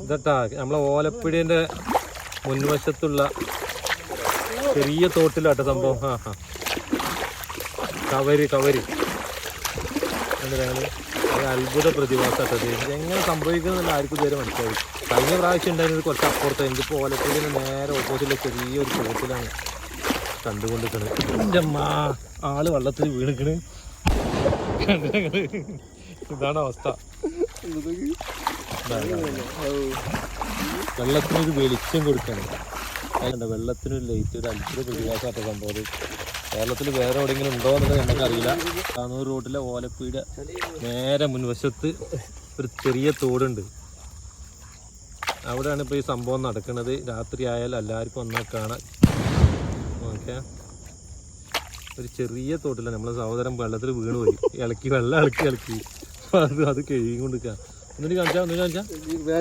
ഇതട്ടാ നമ്മളെ ഓലപ്പിടിന്റെ മുൻവശത്തുള്ള ചെറിയ തോട്ടിലാട്ടോ സംഭവം. ആ ആ. കവര് കവര്. ഒരു അത്ഭുത പ്രതിഭാസമാട്ടത് എങ്ങനെ സംഭവിക്കുന്നില്ല ആർക്കും ഇതുവരെ മനസ്സിലായി കഴിഞ്ഞ പ്രാവശ്യം ഉണ്ടായിരുന്നത് കുറച്ച് അപ്പുറത്ത് എനിക്കിപ്പോൾ ഓലപ്പിടിന് നേരെ ഓപ്പോസിറ്റിലെ ചെറിയൊരു തോട്ടിലാണ് കണ്ടുകൊണ്ടിരിക്കുന്നത്. എന്റെ അമ്മ ആൾ വള്ളത്തിൽ വീണിക്കണ്. ഇതാണ് അവസ്ഥ. വെള്ളത്തിന് ഒരു വെളിച്ചം കൊടുക്കണം. അല്ല വെള്ളത്തിന് ലൈറ്റ് ഒരു അത്ഭുത പ്രതിഭാസമായിട്ട് സംഭവം. കേരളത്തിൽ വേറെ എവിടെയെങ്കിലും ഉണ്ടോ എന്നുള്ളത് നമുക്കറിയില്ല താനൂർ റോഡിലെ ഓലപ്പീട നേരെ മുൻവശത്ത് ഒരു ചെറിയ തോടുണ്ട്. അവിടെയാണ് ഇപ്പോൾ ഈ സംഭവം നടക്കുന്നത്. രാത്രി ആയാൽ എല്ലാവർക്കും ഒന്നാ കാണാം ഓക്കെ. ഒരു ചെറിയ തോട്ടില്ല. നമ്മളെ സഹോദരൻ വെള്ളത്തിൽ വീണ് പോയി. ഇളക്കി വെള്ളം ഇളക്കി ഇളക്കി. അത് അത് കഴുകി 눈이 감자 눈이 감자